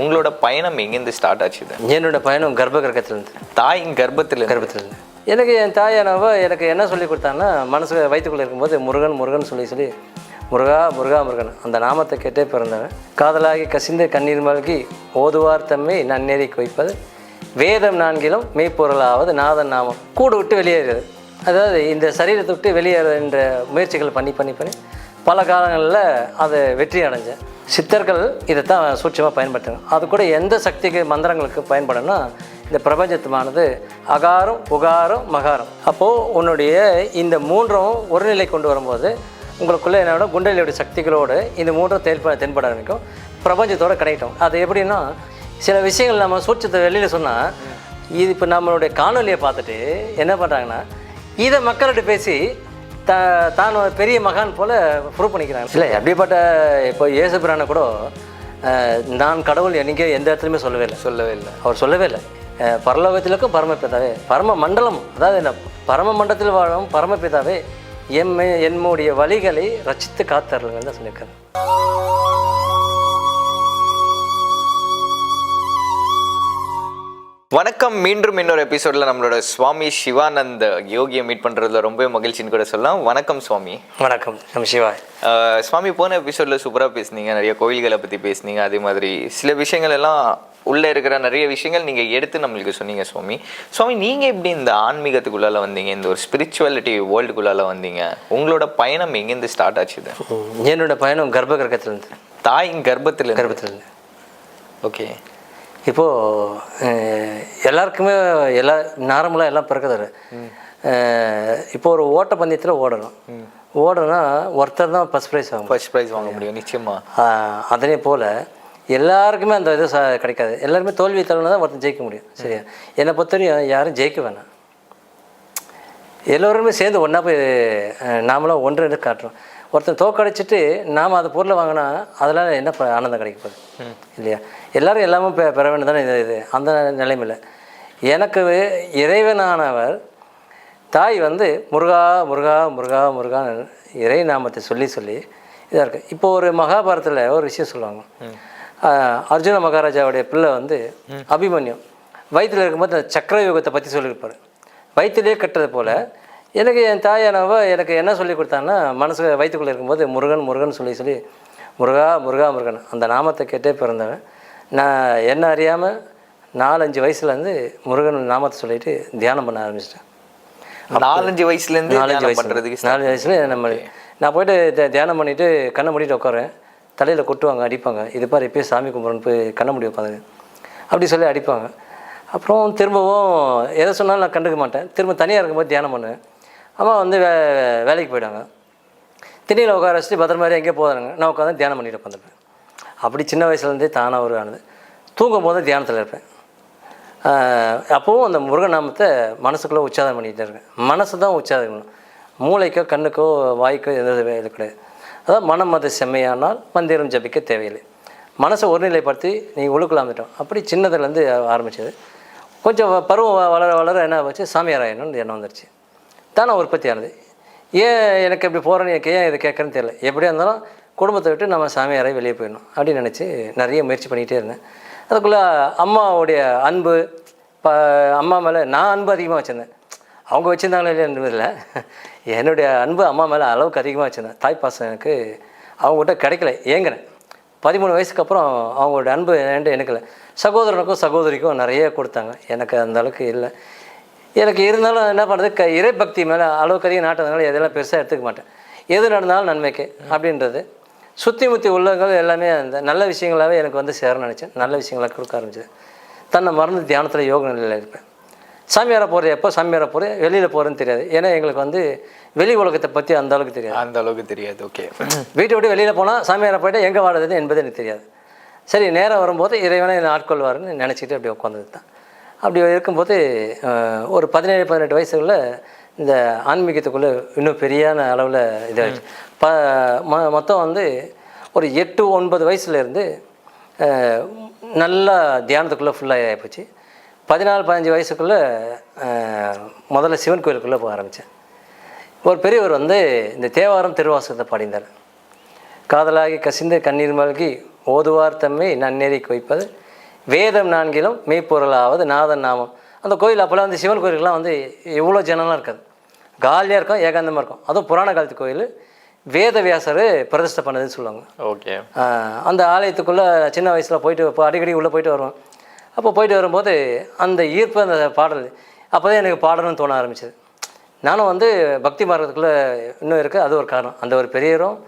உங்களோட பயணம் எங்கேருந்து ஸ்டார்ட் ஆச்சு என்னோட பயணம் கர்ப்ப கிரகத்திலேருந்து தாயின் கர்ப்பத்தில் கர்ப்பத்திலேருந்து. எனக்கு என் தாயானவ எனக்கு என்ன சொல்லி கொடுத்தாங்கன்னா மனசு வயிற்றுக்குள்ளே இருக்கும்போது முருகன் முருகன் சொல்லி சொல்லி முருகா முருகா முருகன். அந்த நாமத்தை கேட்டே பிறந்தவன். காதலாகி கசிந்து கண்ணீர் மல்கி ஓதுவார் தம்மை நன்னேறி வைப்பது வேதம் நான்கிலும் மெய்ப்பொருளாவது நாதன் நாமம். கூடு விட்டு வெளியேறுது அதாவது இந்த சரீரத்தை விட்டு வெளியேறுகின்ற முயற்சிகள் பண்ணி பண்ணி பண்ணி பல காலங்களில் அது வெற்றி அடைஞ்சேன் சித்தர்கள் இதைத்தான் சூட்சமாக பயன்படுத்துங்க அது கூட எந்த சக்திக்கு மந்திரங்களுக்கு பயன்படணும்னா இந்த பிரபஞ்சத்துமானது அகாரம் உகாரம் மகாரம். அப்போது உன்னுடைய இந்த மூன்றும் ஒரு நிலை கொண்டு வரும்போது உங்களுக்குள்ளே என்னோட குண்டலியோட சக்திகளோடு இந்த மூன்றும் தென்ப தென்பட ஆரம்பிக்கும். பிரபஞ்சத்தோடு கிடைக்கும். அது எப்படின்னா சில விஷயங்கள் நம்ம சூட்சத்தை வெளியில் சொன்னால் இது இப்போ நம்மளுடைய காணொலியை பார்த்துட்டு என்ன பண்ணுறாங்கன்னா இதை மக்கள்கிட்ட பேசி த தான் ஒரு பெரிய மகான் போல் ப்ரூவ் பண்ணிக்கிறாங்க. இல்லை அப்படிப்பட்ட இப்போ இயேசு பிரானை கூட நான் கடவுள் என்னைக்கே எந்த இடத்துலையுமே சொல்லவே இல்லை. சொல்லவே இல்லை. அவர் சொல்லவே இல்லை. பரலோகத்திலுக்கும் பரமபிதாவே பரம மண்டலம் அதாவது என்ன பரம மண்டலத்தில் வாழும் பரமபிதாவே எம்மை என்னுடைய வழிகளை ரச்சித்து காத்தருங்கள் தான் சொல்லியிருக்காரு. வணக்கம். மீண்டும் இன்னொரு எபிசோட்ல நம்மளோட சுவாமி சிவானந்த் யோகியை மீட் பண்றதுல ரொம்ப மகிழ்ச்சின்னு கூட சொல்லலாம். வணக்கம் சுவாமி. வணக்கம். நம்ம ஆஹ் சுவாமி போன எபிசோட்ல சூப்பரா பேசுனீங்க. நிறைய கோயில்களை பத்தி பேசுனீங்க. அதே மாதிரி சில விஷயங்கள் எல்லாம் உள்ள இருக்கிற நிறைய விஷயங்கள் நீங்க எடுத்து நம்மளுக்கு சொன்னீங்க சுவாமி. சுவாமி நீங்க எப்படி இந்த ஆன்மீகத்துக்குள்ளால வந்தீங்க? இந்த ஒரு ஸ்பிரிச்சுவாலிட்டி வேர்ல்டுக்குள்ளால வந்தீங்க? உங்களோட பயணம் எங்கேருந்து ஸ்டார்ட் ஆச்சு இது என்னோட பயணம் கர்ப்ப கிரகத்திலேருந்து தாயின் கர்ப்பத்தில் கர்ப்பத்திலேருந்து. ஓகே இப்போது எல்லாருக்குமே எல்லா நார்மலாக எல்லாம் பிறக்குது இப்போ ஒரு ஓட்டப்பந்தயத்தில் ஓடணும். ஓடணும்னா ஒருத்தர் தான் ஃபஸ்ட் ப்ரைஸ் வாங்கணும். ஃபர்ஸ்ட் ப்ரைஸ் வாங்க முடியும் நிச்சயமா. ஆஹ் அதே போல் எல்லாருக்குமே அந்த இது ச கிடைக்காது. எல்லாருமே தோல்வி தழுவினா தான் ஒருத்தன் ஜெயிக்க முடியும். சரியா? என்னை பொறுத்தவரையும் யாரும் ஜெயிக்க வேணாம். எல்லோருமே சேர்ந்து ஒன்றா போய் அஹ், நாமளும் ஒன்று காட்டுறோம். ஒருத்தன் தோக்கடிச்சிட்டு நாம் அது பொருளை வாங்கினா அதெல்லாம் என்ன ஆனந்தம் கிடைக்க போகுது? இல்லையா? எல்லாரும் எல்லாமே பெ பெற வேண்டும் தானே இது இது. அந்த நிலைமையில் எனக்கு இறைவனானவர் தாய் வந்து முருகா முருகா முருகா முருகா இறை நாமத்தை சொல்லி சொல்லி இதாக இருக்குது இப்போ ஒரு மகாபாரதத்தில் ஒரு விஷயம் சொல்லுவாங்க. அர்ஜுன மகாராஜாவுடைய பிள்ளை வந்து அபிமன்யு. வயிற்றில் இருக்கும்போது அந்த சக்கர யுகத்தை பற்றி சொல்லியிருப்பார். வயிற்றிலே கட்டுறது போல் எனக்கு என் தாயானவ எனக்கு என்ன சொல்லி கொடுத்தாங்கன்னா மனசு வயிற்றுக்குள்ளே இருக்கும்போது முருகன் முருகன் சொல்லி சொல்லி முருகா முருகா முருகன். அந்த நாமத்தை கேட்டே பிறந்தவன். நான் என்ன அறியாமல் நாலஞ்சு வயசுலேருந்து முருகன் நாமத்தை சொல்லிட்டு தியானம் பண்ண ஆரம்பிச்சிட்டேன். நாலஞ்சு வயசுல இருந்து நாலஞ்சு வயசு பண்றதுக்கு நாலஞ்சு வயசுல நம்ம நான் போயிட்டு தியானம் பண்ணிட்டு கண்ணை மூடிட்டு உட்காரேன் தலையில் கொட்டுவாங்க அடிப்பாங்க. இது பாரு இப்பயே சாமி கும்பிட்றேன்னு போய் கண்ணை மூடி உட்காந்து அப்படி சொல்லி அடிப்பாங்க. அப்புறம் திரும்பவும் எதை சொன்னாலும் நான் கண்டுக்க மாட்டேன். திரும்ப தனியாக இருக்கும்போது தியானம் பண்ணுவேன். அம்மா வந்து வே வேலைக்கு போயிட்டாங்க. திண்ணையில் உட்கார வச்சுட்டு பத்திரம் மாதிரி எங்கேயோ போதானுங்க நான் உட்காந்து தியானம் பண்ணிட்டு உட்காந்துருப்பேன் அப்படி சின்ன வயசுலேருந்தே தானாக ஒரு ஆனது. தூங்கும் போது தியானத்தில் இருப்பேன். அப்போவும் அந்த முருகநாமத்தை மனசுக்குள்ளே உச்சாரணம் பண்ணிகிட்டே இருக்கேன். மனசு தான் உச்சாரணம் பண்ணணும். மூளைக்கோ கண்ணுக்கோ வாய்க்கோ எந்த இது கிடையாது. அதான் மனம் அது செம்மையானால் மந்திரம் ஜபிக்க தேவையில்லை. மனசை ஒருநிலைப்படுத்தி நீங்கள் உழுக்கலாமிட்டோம் அப்படி சின்னதுலேருந்து ஆரம்பிச்சது. கொஞ்சம் பருவம் வ- வளர வளர என்ன வச்சு சாமியார் ஆயிடணும்னு எண்ணம் வந்துருச்சு. தானே உற்பத்தி ஆனது ஏன் எனக்கு இப்படி போகிறேன்னு எனக்கு ஏன் இதை கேட்குறேன்னு தெரியல. எப்படியா இருந்தாலும் குடும்பத்தை விட்டு நம்ம சாமியாரை வெளியே போயிடணும் அப்படின்னு நினச்சி நிறைய முயற்சி பண்ணிகிட்டே இருந்தேன். அதுக்குள்ளே அம்மாவுடைய அன்பு ப அம்மா மேலே நான் அன்பு அதிகமாக வச்சுருந்தேன். அவங்க வச்சுருந்தாங்களே இல்லைன்றதில்ல என்னுடைய அன்பு அம்மா மேலே அளவுக்கு அதிகமாக வச்சுருந்தேன். தாய் பாசம் எனக்கு அவங்ககிட்ட கிடைக்கல ஏங்கினேன் பதிமூணு வயசுக்கு அப்புறம் அவங்களோட அன்பு என்கிட்ட எனக்கு இல்லை சகோதரனுக்கும் சகோதரிக்கும் நிறைய கொடுத்தாங்க. எனக்கு அந்த அளவுக்கு இல்லை. எனக்கு இருந்தாலும் என்ன பண்ணுறது க இறைபக்தி மேலே அளவுக்கு அதிகம் நாட்டதுனால எதெல்லாம் பெருசாக எடுத்துக்க மாட்டேன். எது நடந்தாலும் நன்மைக்கு அப்படின்றது. சுற்றி முற்றி உள்ளவங்க எல்லாமே அந்த நல்ல விஷயங்களாகவே எனக்கு வந்து சேரணும்னு நினச்சேன். நல்ல விஷயங்களாக கொடுக்க ஆரம்பிச்சது. தன்னை மறந்து தியானத்தில் யோக நிலையில் இருப்பேன். சாமியாரை போகிறது எப்போ சாமியாரை போகிறது வெளியில் போகிறேன்னு தெரியாது. ஏன்னா எங்களுக்கு வந்து வெளி உலகத்தை பற்றி அந்த அளவுக்கு தெரியாது. அந்த அளவுக்கு தெரியாது. ஓகே. வீட்டை விட்டு வெளியில் போனால் சாமியாரை போயிட்டு எங்கே வாடுறது என்பது எனக்கு தெரியாது. சரி நேரம் வரும்போது இறைவனை என்னை ஆட்கொள்வாருன்னு நினச்சிட்டு அப்படி உட்காந்தது தான் அப்படி இருக்கும்போது ஒரு பதினேழு பதினெட்டு வயசுக்குள்ள இந்த ஆன்மீகத்துக்குள்ளே இன்னும் பெரியான அளவில் இதாகிடுச்சு ப ம மொத்தம் வந்து ஒரு எட்டு ஒன்பது வயசுலேருந்து நல்லா தியானத்துக்குள்ளே ஃபுல்லாக ஆகிப்போச்சு பதினாலு பதினஞ்சு வயசுக்குள்ளே முதல்ல சிவன் கோயிலுக்குள்ளே போக ஆரம்பித்தேன் ஒரு பெரியவர் வந்து இந்த தேவாரம் திருவாசகத்தை பாடிந்தார் காதலாகி கசிந்து கண்ணீர் மல்கி ஓதுவார் தம்மை நன்னேறிக்கு வைப்பது வேதம் நான்கிலும் மெய்ப்பொருளாவது நாதன் நாமம். அந்த கோயில் அப்போல்லாம் வந்து சிவன் கோயிலுக்குலாம் வந்து இவ்வளோ ஜனம்லாம் இருக்காது. காலியாக இருக்கும் ஏகாந்தமாக இருக்கும். அதுவும் புராண காலத்து கோயில். வேதவியாசர் பிரதிஷ்டை பண்ணதுன்னு சொல்லுவாங்க. ஓகே. அந்த ஆலயத்துக்குள்ளே சின்ன வயசில் போயிட்டு இப்போ அடிக்கடி உள்ளே போயிட்டு வருவேன் அப்போ போயிட்டு வரும்போது அந்த ஈர்ப்பு அந்த பாடல் அப்போ தான் எனக்கு பாடணும்னு தோண ஆரம்பிச்சது. நானும் வந்து பக்தி மார்க்கத்துக்குள்ளே இன்னும் இருக்குது அது ஒரு காரணம். அந்த ஒரு பெரியரும்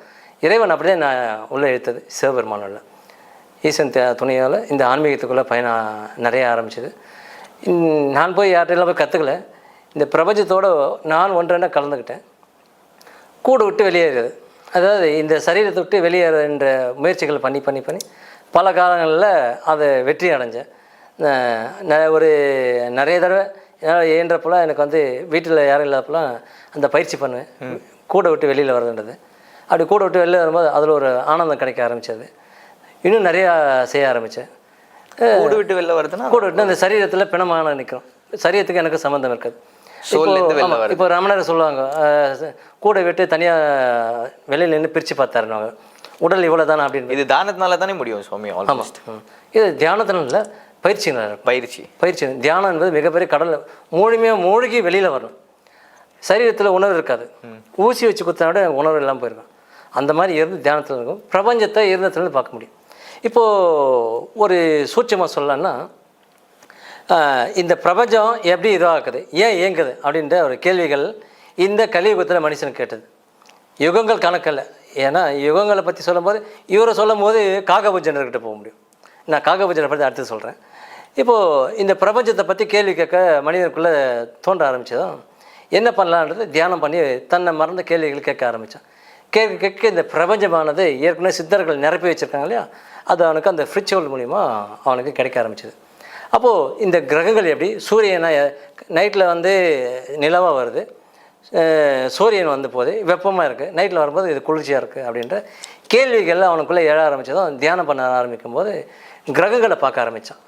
இறைவன் அப்படியே நான் உள்ளே இழுத்தது சிவபெருமானில் ஈசன் துணையால் இந்த ஆன்மீகத்துக்குள்ளே பயணம் நிறைய ஆரம்பிச்சது. நான் போய் யார்கிட்டலாம் போய் கற்றுக்கல இந்த பிரபஞ்சத்தோடு நான் ஒன்றெண்ண கலந்துக்கிட்டேன். கூடு விட்டு வெளியேறுது அதாவது இந்த சரீரத்தை விட்டு வெளியேறுன்ற முயற்சிகள் பண்ணி பண்ணி பண்ணி பல காலங்களில் அதை வெற்றி அடைஞ்சேன். ஒரு நிறைய தடவை என்னால் இயன்றப்பெல்லாம் எனக்கு வந்து வீட்டில் யாரும் இல்லாதப்பெல்லாம் அந்த பயிற்சி பண்ணுவேன். கூடை விட்டு வெளியில் வரதுன்றது அப்படி கூடை விட்டு வெளியில் வரும்போது அதில் ஒரு ஆனந்தம் கிடைக்க ஆரம்பிச்சது. இன்னும் நிறையா செய்ய ஆரம்பித்தேன் கூடு விட்டு வெளில வருதுன்னா கூட விட்டு அந்த சரீரத்தில் பிணமான நிற்கும். சரீரத்துக்கு எனக்கு சம்மந்தம் இருக்காது. இப்போ ரமணர் சொல்லுவாங்க கூட விட்டு தனியாக வெளியில் நின்று பிரித்து பார்த்தாருனாங்க உடல் இவ்வளோ தானே அப்படின்னு. இது தானத்தினால தானே முடியும் சுவாமி ஆமாம் இது தியானத்தினால இல்லை இருக்கும். பயிற்சி. பயிற்சி. தியானம் என்பது மிகப்பெரிய கடலில் முழுமையாக மூழ்கி வெளியில் வரணும். சரீரத்தில் உணர்வு இருக்காது. ஊசி வச்சு குத்தினா விட உணர்வு எல்லாம் போயிருக்கும். அந்த மாதிரி இருந்து தியானத்தில் இருக்கும். பிரபஞ்சத்தை இருந்தத்துலேருந்து பார்க்க முடியும். இப்போது ஒரு சூட்சமாக சொல்லலாம்னா இந்த பிரபஞ்சம் எப்படி இதாகுது ஏன் இயங்குது அப்படின்ற ஒரு கேள்விகள் இந்த கலியுகத்தில் மனுஷன் கேட்டது. யுகங்கள் கணக்கல்ல. ஏன்னா யுகங்களை பற்றி சொல்லும்போது இவரை சொல்லும்போது காகபூஜனர்கிட்ட போக முடியும். நான் காகபூஜனை பற்றி அடுத்து சொல்கிறேன் இப்போது இந்த பிரபஞ்சத்தை பற்றி கேள்வி கேட்க மனிதனுக்குள்ளே தோன்ற ஆரம்பித்ததும் என்ன பண்ணலான்றது தியானம் பண்ணி தன்னை மறந்த கேள்விகள் கேட்க ஆரம்பித்தான் கேட்க கேட்க இந்த பிரபஞ்சமானது ஏற்கனவே சித்தர்கள் நிரப்பி வச்சுருக்காங்க இல்லையா? அது அவனுக்கு அந்த ஃப்ரிச்சுவல் மூலிமா அவனுக்கு கிடைக்க ஆரம்பிச்சது. அப்போது இந்த கிரகங்கள் எப்படி? சூரியனை நைட்டில் வந்து நிலவாக வருது. சூரியன் வந்து போது வெப்பமாக இருக்குது நைட்டில் வரும்போது இது குளிர்ச்சியாக இருக்குது அப்படின்ற கேள்விகள் அவனுக்குள்ளே எழ ஆரம்பித்ததும் தியானம் பண்ண ஆரம்பிக்கும் போது கிரகங்களை பார்க்க ஆரம்பித்தான்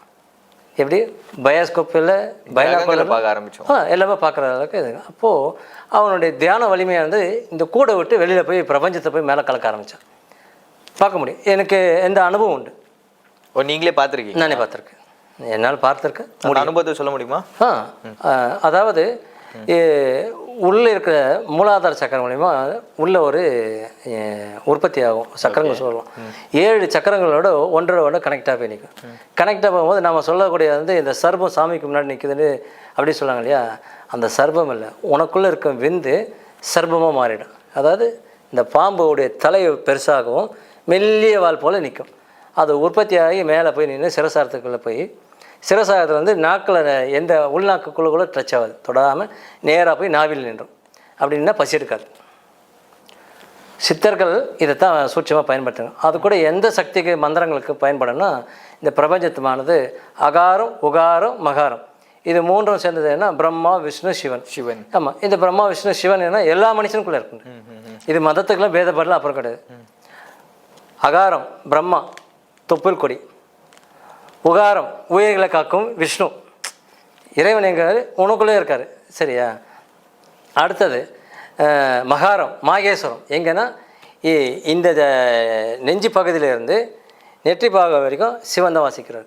எப்படி? பயோஸ்கோப்பில் கிரகங்களை பார்க்க ஆரம்பிச்சோம். ஆ எல்லாமே பார்க்குற அளவுக்கு இது. அப்போது அவனுடைய தியான வலிமையாக வந்து இந்த கூடை விட்டு வெளியில் போய் பிரபஞ்சத்தை போய் மேலே கலக்க ஆரம்பித்தான் பார்க்க முடியும். எனக்கு எந்த அனுபவம் உண்டு. ஓ நீங்களே பார்த்துருக்கீங்க? நானே பார்த்துருக்கேன். என்னால் பார்த்துருக்கேன் அந்த அனுபவத்தை சொல்ல முடியுமா? ஆ அதாவது உள்ளே இருக்கிற மூலாதார சக்கரம் மூலிமா உள்ள ஒரு உற்பத்தி ஆகும். சக்கரங்கள் சொல்லலாம் ஏழு சக்கரங்களோட ஒன்றோட கனெக்டாக போய் நிற்கும். கனெக்டாக போகும்போது நம்ம சொல்லக்கூடிய வந்து இந்த சர்பம் சாமிக்கு முன்னாடி நிற்குதுன்னு அப்படி சொல்லுவாங்க இல்லையா? அந்த சர்பம் இல்லை. உனக்குள்ளே இருக்க விந்து சர்பமாக மாறிடும். அதாவது இந்த பாம்புடைய தலை பெருசாகவும் மெல்லிய வால் போல் நிற்கும் அது உற்பத்தி ஆகி மேலே போய் நின்று சிரசாரத்துக்குள்ளே போய் சிரசாரத்தில் வந்து நாக்கில் எந்த உள்நாக்குக்குள்ளே கூட டச் ஆகாது. தொடாமல் நேராக போய் நாவில் நின்றும். அப்படின்னா பசி எடுக்காது. சித்தர்கள் இதைத்தான் சூட்சமாக பயன்படுத்துங்க அது கூட எந்த சக்திக்கு மந்திரங்களுக்கு பயன்படணும்னா இந்த பிரபஞ்சத்துமானது அகாரம் உகாரம் மகாரம். இது மூன்றும் சேர்ந்தது என்ன? பிரம்மா விஷ்ணு சிவன். சிவன். ஆமாம் இந்த பிரம்மா விஷ்ணு சிவன் என்ன எல்லா மனுஷனுக்குள்ளே இருக்கு இது மதத்துக்கெல்லாம் பேதப்படலாம் அப்புறம் கிடையாது. அகாரம் பிரம்மா தொப்புள் கொடி. உகாரம் உயிர்களை காக்கும் விஷ்ணு. இறைவன் எங்க உனக்குள்ளே இருக்கார். சரியா? அடுத்தது மகாரம் மாகேஸ்வரம். எங்கன்னா இ- இந்த த- நெஞ்சு பகுதியிலிருந்து நெற்றி பாகம் வரைக்கும் சிவந்த வாசிக்கிறார்.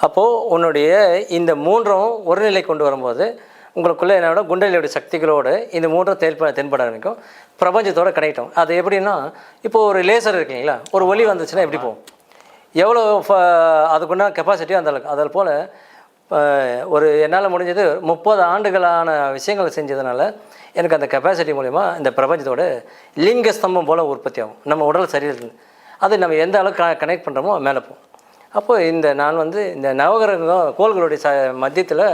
அப்போது உன்னுடைய இந்த மூன்றும் ஒருநிலை கொண்டு வரும்போது உங்களுக்குள்ளே என்னோட குண்டலியோட சக்திகளோடு இந்த மூன்றும் தென்ப தென்பட ஆரம்பிக்கும். பிரபஞ்சத்தோட கிடைக்கும். அது எப்படின்னா இப்போ ஒரு லேசர் இருக்குங்களா ஒரு ஒலி வந்துச்சுன்னா எப்படி போகும்? எவ்வளோ ஃப- அதுக்குண்டான கெப்பாசிட்டியோ அந்த அளவுக்கு. அதில் போல் ஒரு என்னால் முடிஞ்சது முப்பது ஆண்டுகளான விஷயங்களை செஞ்சதுனால எனக்கு அந்த கெப்பாசிட்டி மூலிமா இந்த பிரபஞ்சத்தோட லிங்க ஸ்தம்பம் போல் உற்பத்தி ஆகும். நம்ம உடல் சரீரத்தில். அது நம்ம எந்த அளவுக்கு கனெக்ட் பண்ணுறோமோ மேலே போகும். அப்போ இந்த நான் வந்து இந்த நவகிரகம் கோள்களுடைய ச மத்தியத்தில்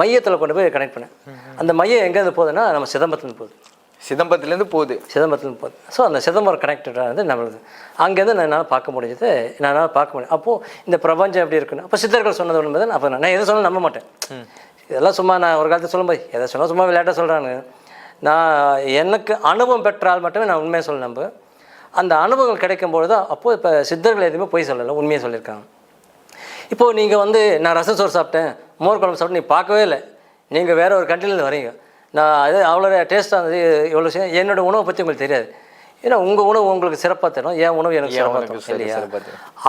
மையத்தில் கொண்டு போய் கனெக்ட் பண்ணேன். அந்த மையம் எங்கேருந்து போகுதுன்னா நம்ம சிதம்பரத்துலேருந்து போகுது. சிதம்பரத்துலேருந்து போகுது. சிதம்பரத்துலேருந்து போகுது. ஸோ அந்த சிதம்பரம் கனெக்டடாக வந்து நம்மளுது. அங்கேருந்து நான் என்னால் பார்க்க முடிஞ்சது. என்னால் பார்க்க முடியும் அப்போது இந்த பிரபஞ்சம் எப்படி இருக்குன்னு அப்போ சித்தர்கள் சொன்னது ஒன்று அப்போ நான் எதை சொன்னாலும் நம்ப மாட்டேன். இதெல்லாம் சும்மா நான் ஒரு காலத்தில் சொல்லும்போது எதை சொன்னால் சும்மா விளையாட்டாக சொல்கிறாங்க நான் எனக்கு அனுபவம் பெற்றால் மட்டுமே நான் உண்மையை சொல்ல நம்புவேன் அந்த அனுபவங்கள் கிடைக்கும்பொழுது தான் அப்போது இப்போ சித்தர்கள் எதுவுமே பொய் சொல்லலை உண்மையை சொல்லியிருக்காங்க. இப்போது நீங்கள் வந்து நான் ரசம் சோறு சாப்பிட்டேன் மோர் குழம்பு சாப்பிட்டு நீ பார்க்கவே இல்லை. நீங்கள் வேற ஒரு கண்ட்ரிலேருந்து வரீங்க. நான் அது அவ்வளோ டேஸ்ட்டாக இருந்தது இவ்வளோ விஷயம். என்னோட உணவை பற்றி உங்களுக்கு தெரியாது. ஏன்னா உங்கள் உணவு உங்களுக்கு சிறப்பாக தரும். என் உணவு எனக்கு என் சிறப்பாக தரும் இல்லையா.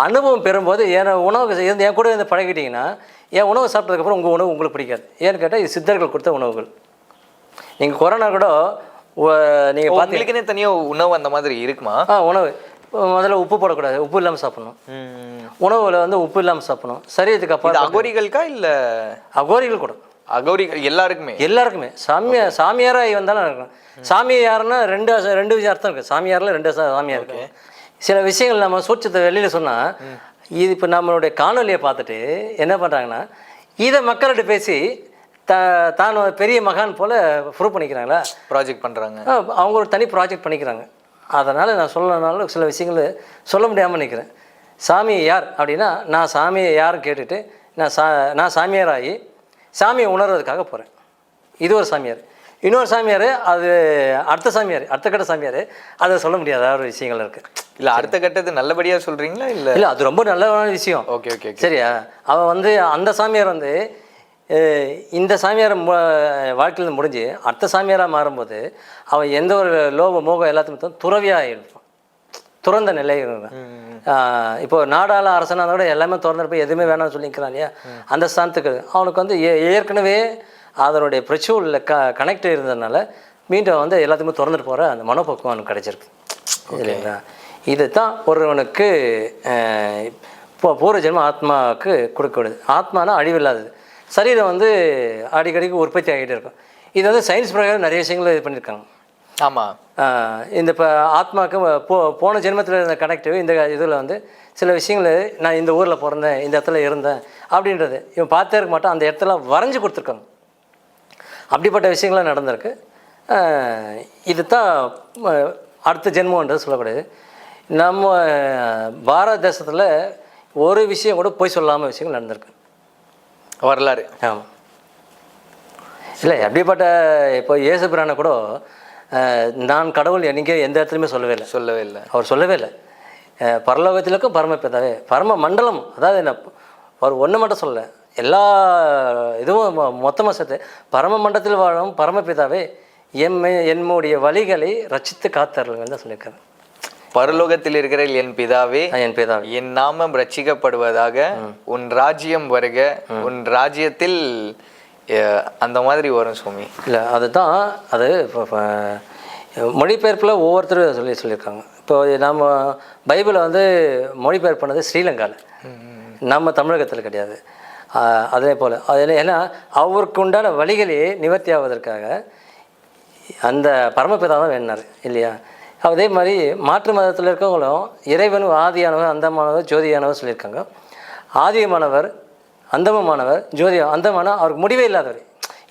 அனுபவம் பெறும்போது என் உணவு இருந்து என் கூட இருந்து பழகிட்டீங்கன்னா என் உணவு சாப்பிட்டதுக்கப்புறம் உங்கள் உணவு உங்களுக்கு பிடிக்காது. ஏன்னு கேட்டால் இது சித்தர்கள் கொடுத்த உணவுகள். நீங்கள் கொரோனா கூட நீங்கள் பார்த்து உங்களுக்குன்னே தனியா உணவு அந்த மாதிரி இருக்குமா? ஆ உணவு. முதல்ல உப்பு போடக்கூடாது. உப்பு இல்லாமல் சாப்பிடணும். உணவில் வந்து உப்பு இல்லாமல் சாப்பிடணும். சரீரத்துக்கு அப்புறம் அகோரிகளுக்கா இல்ல? அகோரிகள் கூட. அகோரிகள் எல்லாருக்குமே? எல்லாருக்குமே. சாமியார் சாமியாராக வந்தாலும் இருக்கணும் சாமி யாருன்னா ரெண்டு ரெண்டு விஷயம் அர்த்தம் இருக்குது சாமியாரில் ரெண்டு சாமியார் இருக்கு சில விஷயங்கள் நம்ம சூட்சத்தை வெளியில் சொன்னால் இது இப்போ நம்மளுடைய காணொலியை பார்த்துட்டு என்ன பண்ணுறாங்கன்னா இதை மக்கள்கிட்ட பேசி த தான் பெரிய மகான் போல் ப்ரூவ் பண்ணிக்கிறாங்களா? ப்ராஜெக்ட் பண்றாங்க. ஆ, அவங்க ஒரு தனி ப்ராஜெக்ட் பண்ணிக்கிறாங்க. அதனால் நான் சொல்லனாலும் சில விஷயங்கள் சொல்ல முடியாமல் நிற்கிறேன் சாமி யார் அப்படின்னா நான் சாமியை யாருன்னு கேட்டுட்டு நான் சா நான் சாமியாராகி சாமியை உணர்றதுக்காக போகிறேன் இது ஒரு சாமியார். இன்னொரு சாமியார் அது அடுத்த சாமியார் அடுத்த கட்ட சாமியார். அதை சொல்ல முடியாத ஒரு விஷயங்கள் இருக்குது இல்ல அடுத்த கட்டது நல்லபடியா சொல்றீங்களா இல்ல? இல்லை அது ரொம்ப நல்ல விஷயம். Okay okay. சரியா? அவன் வந்து அந்த சாமியார் வந்து இந்த சாமியார் மு- வாழ்க்கையில முடிஞ்சு அடுத்த சாமியாராக மாறும்போது அவன் எந்த ஒரு லோக மோகம் எல்லாத்தையும் துறவியாக இருப்பான் துறந்த நிலை இப்போ நாடாள அரசனாக கூட எல்லாமே திறந்துருப்ப எதுவுமே வேணாம்னு சொல்லிக்கிறான் இல்லையா? அந்த ஸ்தானத்துக்கு அவனுக்கு வந்து ஏ- ஏற்கனவே அதனுடைய பிரச்சூரில் க கனெக்ட் இருந்ததுனால மீண்டும் வந்து எல்லாத்தையுமே திறந்துட்டு போகிற அந்த மனப்பக்குவம் அவனுக்கு கிடைச்சிருக்கு. இல்லைங்களா? இதுதான் ஒருவனுக்கு இப்போ பூர்வ ஜென்ம ஆத்மாவுக்கு கொடுக்கப்படுது. ஆத்மானா அழிவில்லாதது. சரீரம் வந்து அடிக்கடிக்கு உற்பத்தி ஆகிட்டே இருக்கும். இது வந்து சயின்ஸ் பிரகாரம் நிறைய விஷயங்கள் இது பண்ணியிருக்காங்க. ஆமா. ஆஹ் இந்த இப்போ ஆத்மாவுக்கு போ போன ஜென்மத்தில் இருந்த கனெக்டிவ் இந்த இதில் வந்து சில விஷயங்கள் நான் இந்த ஊரில் பிறந்தேன் இந்த இடத்துல இருந்தேன் அப்படின்றது இவன் பார்த்தே இருக்க மாட்டான். அந்த இடத்துல வரைஞ்சி கொடுத்துருக்காங்க. அப்படிப்பட்ட விஷயங்கள்லாம் நடந்திருக்கு. இது தான் அடுத்த ஜென்மன்றது சொல்லக்கூடாது நம்ம பாரத தேசத்தில் ஒரு விஷயம் கூட போய் சொல்லாமல் விஷயங்கள் நடந்திருக்கு. வரலாறு. ஆமாம் இல்லை எப்படிப்பட்ட இப்போ இயேசு பிரானை கூட நான் கடவுள் என்னைக்கே எந்த இடத்துலையுமே சொல்லவே இல்லை. சொல்லவே இல்லை. அவர் சொல்லவே இல்லை. பரலோகத்திலுக்கும் பரமபிதாவே. பரம மண்டலம் அதாவது என்ன அவர் ஒன்று மட்டும் சொல்லலை. எல்லா இதுவும் மொத்தமாக சேர்த்து பரம மண்டலத்தில் வாழும் பரமபிதாவே எம்மை என்னுடைய வழிகளை ரட்சித்து காத்தருள்கள் தான் சொல்லியிருக்காரு. பரலோகத்தில் இருக்கிற என் பிதாவே என் பிதாவே. என் நாமம் ரட்சிக்கப்படுவதாக உன் ராஜ்யம் வருக. உன் ராஜ்யத்தில் அந்த மாதிரி வரும் சுவாமி. இல்லை அதுதான் அது இப்போ மொழிபெயர்ப்பில் ஒவ்வொருத்தரும் சொல்லி சொல்லியிருக்காங்க. இப்போ நம்ம பைபிளை வந்து மொழிபெயர்ப்பு பண்ணது ஸ்ரீலங்காவில் நம்ம தமிழகத்தில் கிடையாது. அதே போல் அது என்ன- ஏன்னா அவருக்கு உண்டான வழிகளே நிவர்த்தி ஆவதற்காக அந்த பரமபிதா தான் வேணார் இல்லையா? அதே மாதிரி மாற்று மதத்தில் இருக்கவங்களும் இறைவன் ஆதியானவர் அந்தமானவர் ஜோதியானவர் சொல்லியிருக்காங்க. ஆதியமானவர் அந்தமமானவர் ஜோதி அந்தமான அவருக்கு முடிவே இல்லாதவர்.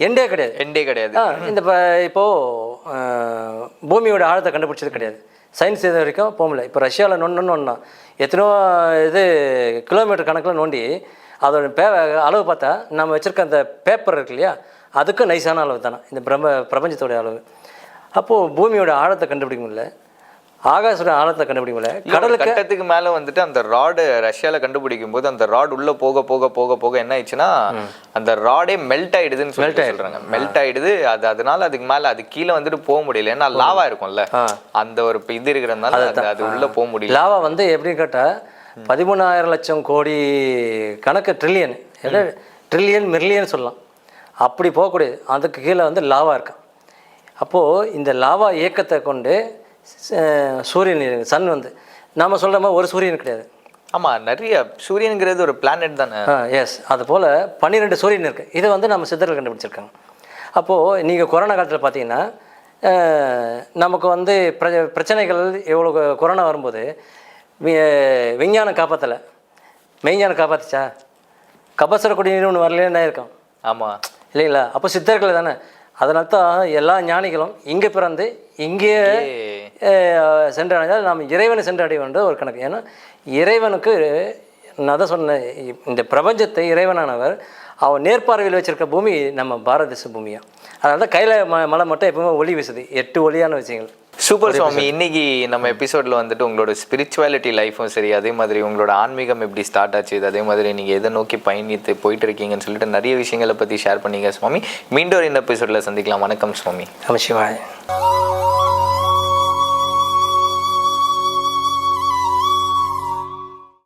எண்டே கிடையாது. எண்டே கிடையாது. இந்த இப்போ இப்போது பூமியோட ஆழத்தை கண்டுபிடிச்சது கிடையாது. சயின்ஸ் இது வரைக்கும் போக முடியல இப்போ ரஷ்யாவில் நொன்னு நோண்டினா எத்தனையோ இது கிலோமீட்டர் கணக்கில் நோண்டி அதோட பே அளவு பார்த்தா நம்ம வச்சுருக்க அந்த பேப்பர் இருக்கு இல்லையா? அதுக்கும் நைஸான அளவு தானே? இந்த பிரம்ம பிரபஞ்சத்தோட அளவு. அப்போது பூமியோட ஆழத்தை கண்டுபிடிக்க முடியல. ஆகாசோட ஆழத்தை கண்டுபிடிக்க முடியல. கடலுக்கு கட்டத்துக்கு மேல வந்துட்டு அந்த ராடு ரஷ்யால கண்டுபிடிக்கும் போது அந்த ராட் உள்ள போக போக போக போக என்ன ஆயிடுச்சுன்னா அந்த ராடே மெல்ட் ஆயிடுதுன்னு சொல்லி சொல்றாங்க. மெல்ட் ஆயிடுது. அது அதனால அதுக்கு மேல அது கீழே வந்துட்டு போக முடியல. ஏன்னா லாவா இருக்கும்ல. அந்த ஒரு இது இருக்கிறதுனால அது உள்ள போக முடியல. லாவா வந்து எப்படின்னு கேட்டால் பதிமூணாயிரம் லட்சம் கோடி கணக்கு ட்ரில்லியன் ட்ரில்லியன் மில்லியன் சொல்லலாம். அப்படி போகக்கூடியது. அதுக்கு கீழே வந்து லாவா இருக்கான். அப்போது இந்த லாவா இயக்கத்தை கொண்டு சூரியன் சன் வந்து நாம் சொல்கிற மாதிரி ஒரு சூரியன் கிடையாது. ஆமா நிறைய சூரியனுங்கிறது ஒரு பிளானட் தானே. எஸ் அது போல் பன்னிரெண்டு சூரியன் இருக்குது இதை வந்து நம்ம சித்தர்கள் கண்டுபிடிச்சிருக்காங்க. அப்போது நீங்கள் கொரோனா காலத்தில் பார்த்தீங்கன்னா நமக்கு வந்து பிர பிரச்சனைகள் எவ்வளோ கொரோனா வரும்போது விஞ்ஞானம் காப்பாற்றலை மெய்ஞானம் காப்பாத்துச்சா? கபசர குடிநீர் ஒன்று வரலையே என்ன இருக்கும்? ஆமா. இல்லைங்களா? அப்போ சித்தர்கள் தானே அதனால தான் எல்லா ஞானிகளும் இங்கே பிறந்து இங்கேயே அஹ், சென்றடைந்தால் நாம் இறைவனை சென்றடைய வேண்டும் ஒரு கணக்கு. ஏன்னா இறைவனுக்கு நான் தான் சொன்னேன் இந்த பிரபஞ்சத்தை இறைவனானவர் அவன் நேர்பார்வையில் வச்சிருக்க பூமி நம்ம பாரத தேச பூமியா. அதனால தான் கையில் ம மலை மட்டும் எப்பவுமே ஒளி வீசுது எட்டு ஒளியான விஷயங்கள். சூப்பர் சுவாமி இன்னைக்கு நம்ம எபிசோட்ல வந்துட்டு உங்களோட ஸ்பிரிச்சுவாலிட்டி லைஃபும் சரி அதே மாதிரி உங்களோட ஆன்மீகம் எப்படி ஸ்டார்ட் ஆச்சு அதே மாதிரி நீங்க எதை நோக்கி பயணித்து போயிட்டு இருக்கீங்கன்னு சொல்லிட்டு நிறைய விஷயங்களை பத்தி ஷேர் பண்ணீங்க சுவாமி மீண்டும் ஒரு எபிசோட்ல சந்திக்கலாம். வணக்கம் சுவாமி நம சிவாய்.